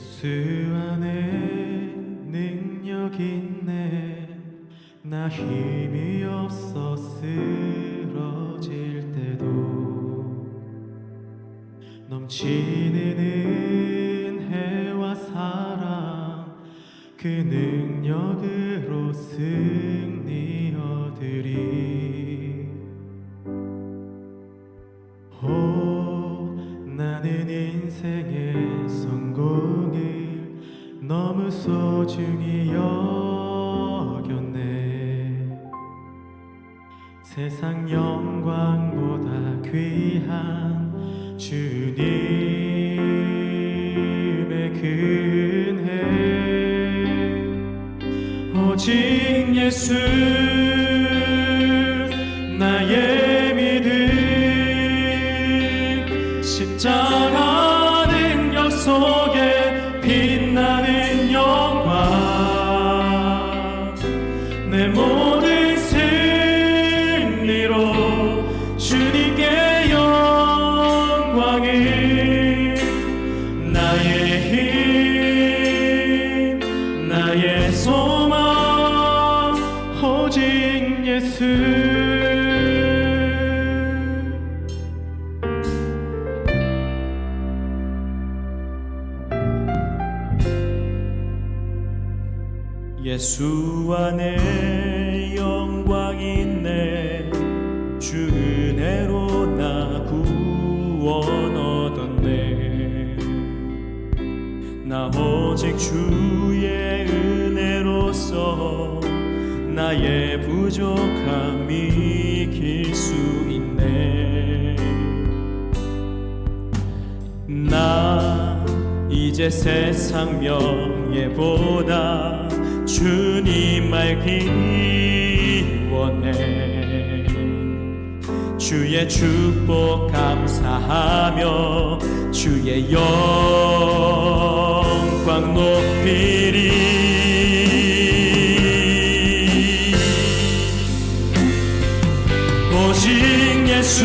예수 안에 능력 있네. 나 힘이 없어 쓰러질 때도 넘치는 은혜와 사랑 그 능력으로 승리 얻으리. 오 나는 인생의 성공을 너무 소중히 여겼네. 세상 영광보다 귀한 주님의 근혜 오직 예수 나의 믿음 십자가 나의 소망 오직 예수 예수 안에 영광 있네. 주 은혜로 나 구원 얻었네. 나 오직 주의 은혜로서 나의 부족함 이길 수 있네. 나 이제 세상 명예보다 주님 알기 원해. 주의 축복 감사하며 주의 영광 높이리. 오직 예수